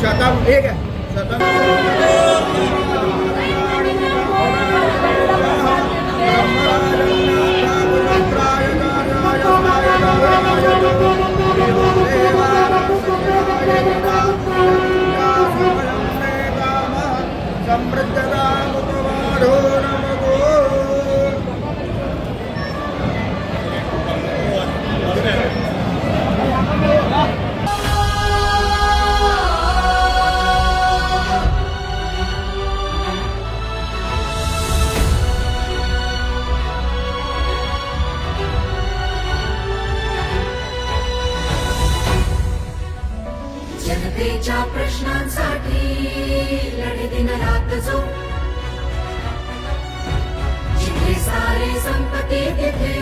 शतम एक है। शतम समृद्धरामुपवारो सारे संपत्ती तिथे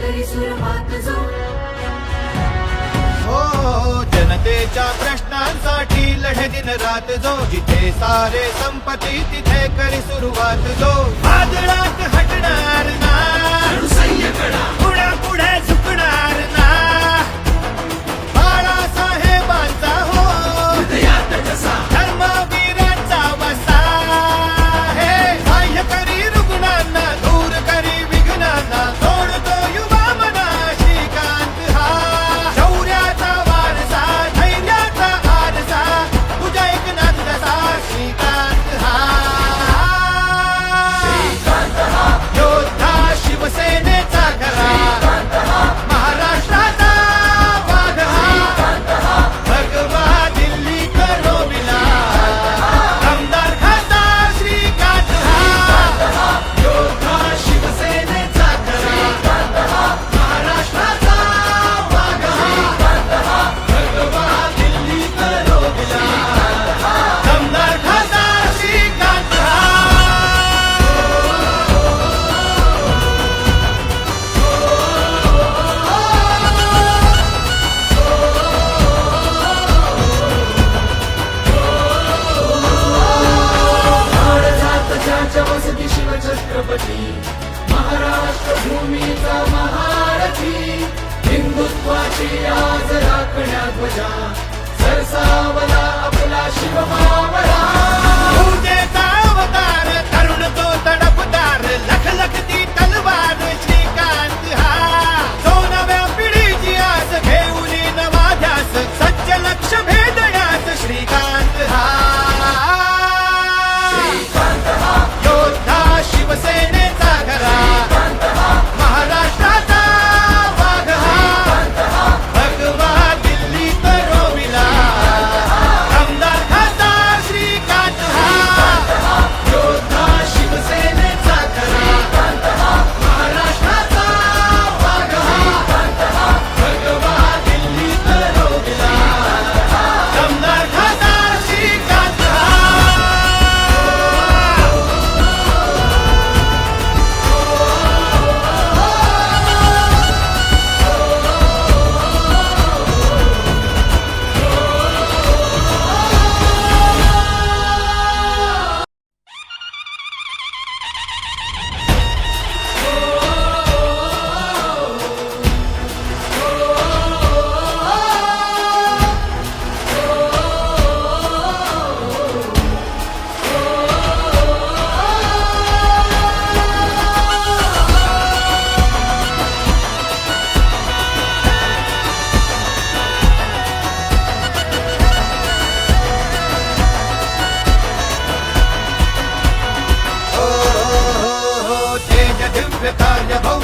तरी सुरवात जो हो जनतेच्या प्रश्नांसाठी लढे दिन रात जो. जिथे सारे संपत्ती तिथे करी सुरुवात जो. वादळात हटणार ना. पुढे झुकणार ना.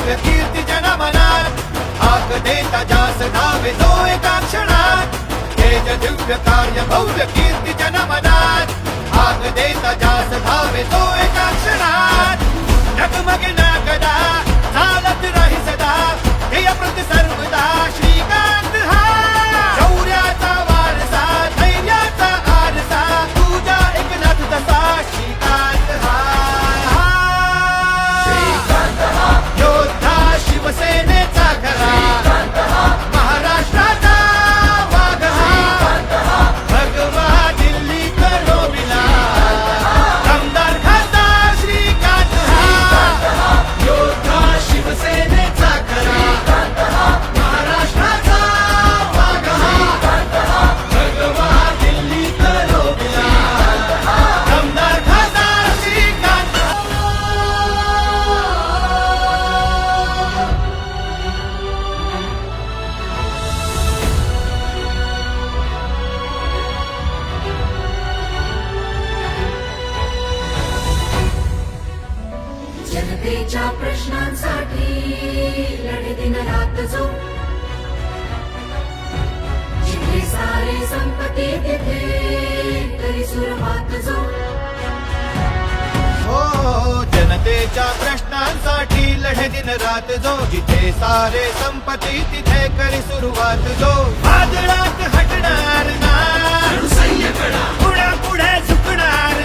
वीर कीर्ती आग देता जास नावे तो एका तेज दिव्य कार्य, भव्य कीर्ति जना मनात आग देता जास धावे तो एका क्षणात डगमग ना कदा चालत प्रति सर्वदा। जनतेच्या प्रश्नांसाठी लढे दिन रात जो. जिथे सारे संपत्ती तिथे करी सुरुवात जो. बाजारात हटणार ना. पुढे झुकणार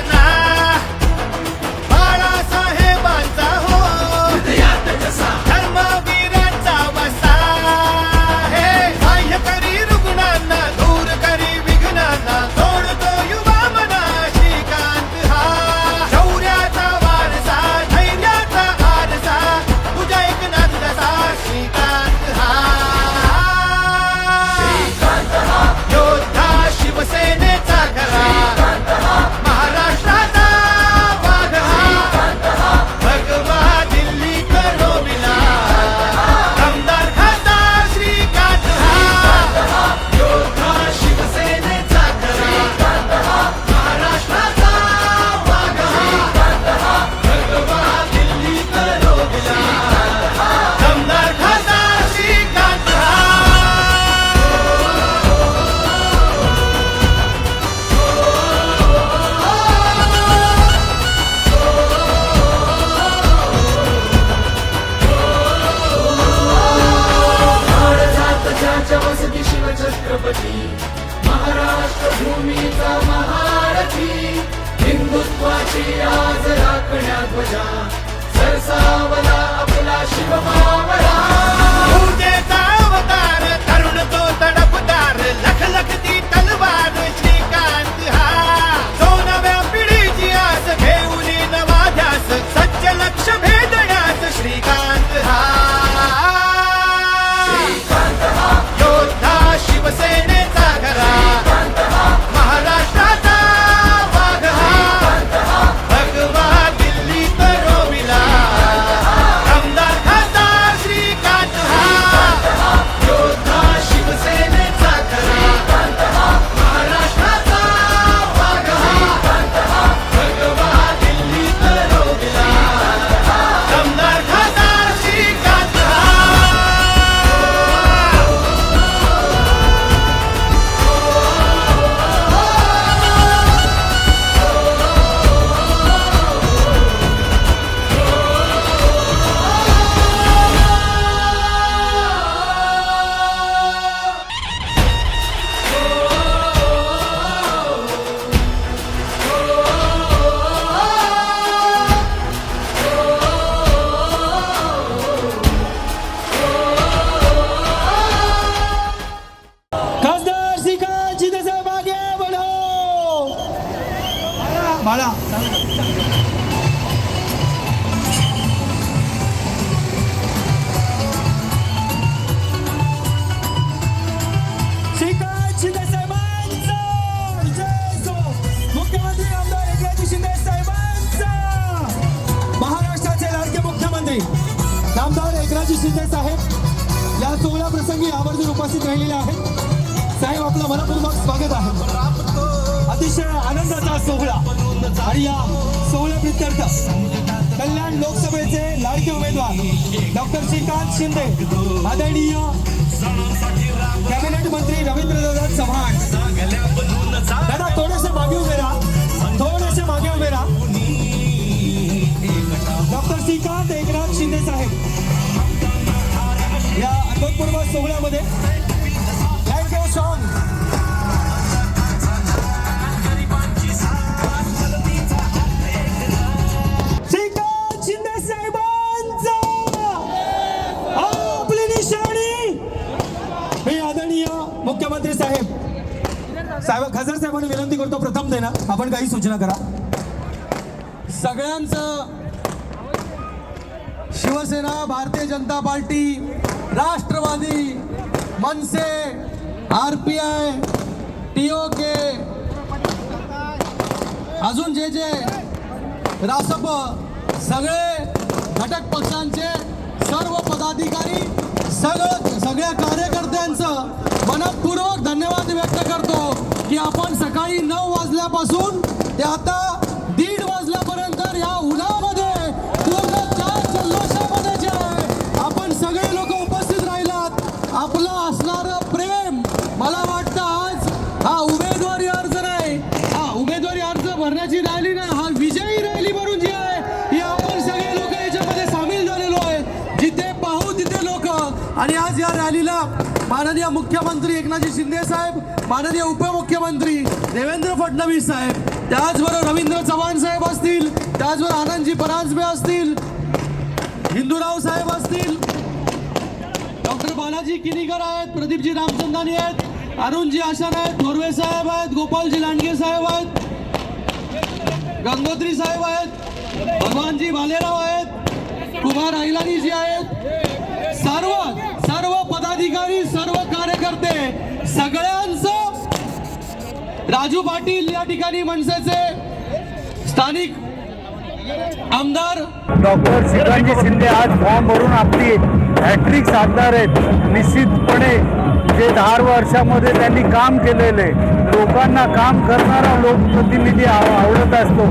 सेनापती महाराष्ट्र भूमीचा महारथी हिंदुत्वाची आज राखण्या ध्वजा सरसावला आपला शिवमावला मुख्यमंत्री आमदार एकनाथजी शिंदे साहेब या सोहळ्या प्रसंगी आवर्जून उपस्थित राहिलेले आहेत. साहेब आपलं मनपूर्वक स्वागत आहे. अतिशय आनंदाचा सोहळा. आणि या सोहळ्याप्रित्यर्थ कल्याण लोकसभेचे लाडके उमेदवार डॉक्टर श्रीकांत शिंदे आदरणीय कॅबिनेट मंत्री रवींद्र दादा चव्हाण. दादा थोडेसे मागे उभे राहा. थोडेसे मागे उभे राहा. डॉक्टर श्रीकांत एकनाथ शिंदे साहेब या अभूतपूर्व सोहळ्यामध्ये साहेब खासदार साहेबांनी विनंती करतो प्रथम देना आपण काही सूचना करा. सगळ्यांचं Shiv Sena Bharatiya Janata Party Rashtrawadi MNS R P I T K अजून जे जे रासप सगळे घटक पक्षांचे सर्व पदाधिकारी सगळं सगळ्या कार्यकर्त्यांचं मनपूर्वक धन्यवाद व्यक्त करतो. की आपण सकाळी नऊ वाजल्यापासून ते आता दीड वाजल्यापर्यंत या उन्हामध्ये पूर्ण चार जल्लोषामध्ये जे आपण सगळे लोक उपस्थित राहिलात. आपलं असणारं प्रेम मला वाटतं आज हा उमेदवारी अर्ज नाही हा उमेदवारी अर्ज भरण्याची रॅली नाही हा विजयी रॅली भरून जी आहे ही आपण सगळे लोक याच्यामध्ये सामील झालेलो आहे जिथे पाहू तिथे लोक. आणि आज या रॅलीला माननीय मुख्यमंत्री एकनाथजी शिंदे साहेब माननीय मुख्यमंत्री देवेंद्र फडणवीस साहेब त्याचबरोबर रवींद्र चव्हाण साहेब असतील त्याचबरोबर आनंदजी परांजपे असतील हिंदूराव साहेब असतील डॉक्टर बालाजी किनीकर आहेत प्रदीपजी रामचंदानी आहेत अरुणजी आशान आहेत थोरवे साहेब आहेत गोपालजी लांडगे साहेब आहेत गंगोत्री साहेब आहेत भगवानजी भालेराव आहेत कुमार अहिलानी जी आहेत. सर्व सर्व पदाधिकारी सर्व कार्यकर्ते सगळ्यांचं राजू पाटील या ठिकाणी मनसेचे स्थानिक आमदार डॉक्टर शिवाजी शिंदे आज फॉर्म भरून आपली हॅट्रिक साधणार आहेत. निश्चितपणे जे दहा वर्षामध्ये त्यांनी काम केलेले लोकांना काम करणारा लोकप्रतिनिधी आव- आवडत असतो.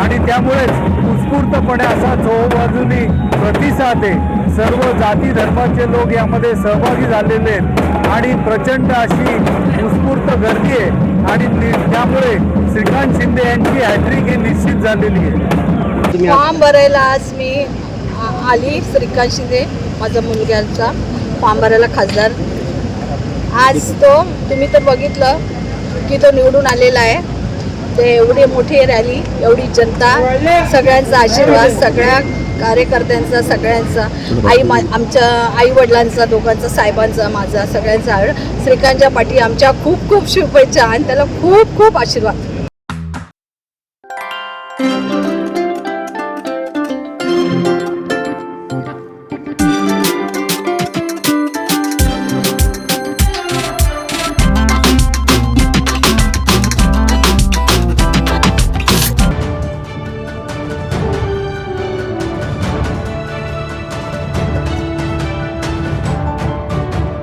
आणि त्यामुळेच उत्स्फूर्तपणे असा चोबाजूनी प्रतिसाद आहे. सर्व जाती धर्माचे लोक यामध्ये सहभागी झालेले आहेत. आणि प्रचंड अशी उत्स्फूर्त गर्दी आहे. आणि त्यामुळे श्रीकांत शिंदे यांची हॅट्रिक ही निश्चित झालेली आहे. फॉर्म भरायला आज मी आली श्रीकांत शिंदे माझा मुलग्याचा. फॉर्म भरायला खासदार. आज तो तुम्ही तर बघितलं की तो निवडून आलेला आहे. ते एवढी मोठी रॅली एवढी जनता सगळ्यांचा आशीर्वाद सगळ्या कार्यकर्त्यांचा सगळ्यांचा आई मा आमच्या आई वडिलांचा दोघांचा साहेबांचा माझा सगळ्यांचा श्रीकांतच्या पाठी आमच्या खूप खूप शुभेच्छा आणि त्याला खूप खूप आशीर्वाद.